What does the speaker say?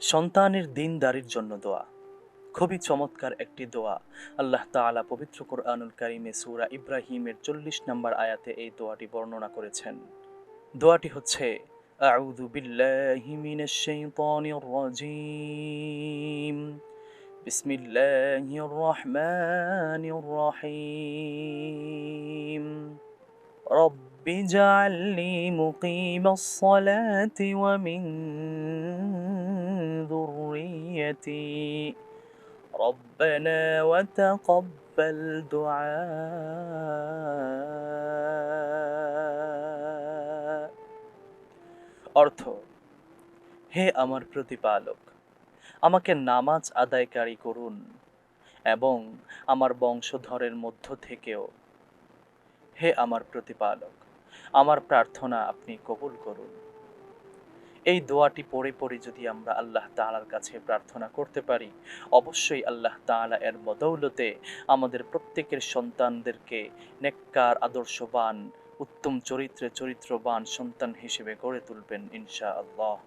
সন্তানের দিনদারির জন্য দোয়া খুবই চমৎকার একটি দোয়া আল্লাহ তাআলা পবিত্র কোরআনুল কারিমে সূরা ইব্রাহিমের চল্লিশ নম্বর আয়াতে এই দোয়াটি বর্ণনা করেছেন দোয়াটি হচ্ছে আউযু বিল্লাহি মিনাশ শাইতানির রাজীম বিসমিল্লাহির রহমানির রহিম رب اجعلني مقيم الصلاة ومن ذريتي ربنا وتقبل دعاء অর্থ হে আমার প্রতিপালক আমাকে নামাজ আদায়কারী করুন এবং আমার বংশধরের মধ্য থেকেও হে আমার প্রতিপালক আমার প্রার্থনা আপনি কবুল করুন এই দোয়াটি পড়ে পড়ে যদি আমরা আল্লাহ তালার কাছে প্রার্থনা করতে পারি, অবশ্যই আল্লাহ তালা এর বদৌলতে আমাদের প্রত্যেকের সন্তানদেরকে নেককার, আদর্শবান, উত্তম চরিত্রে চরিত্রবান সন্তান হিসেবে গড়ে তুলবেন ইনশা আল্লাহ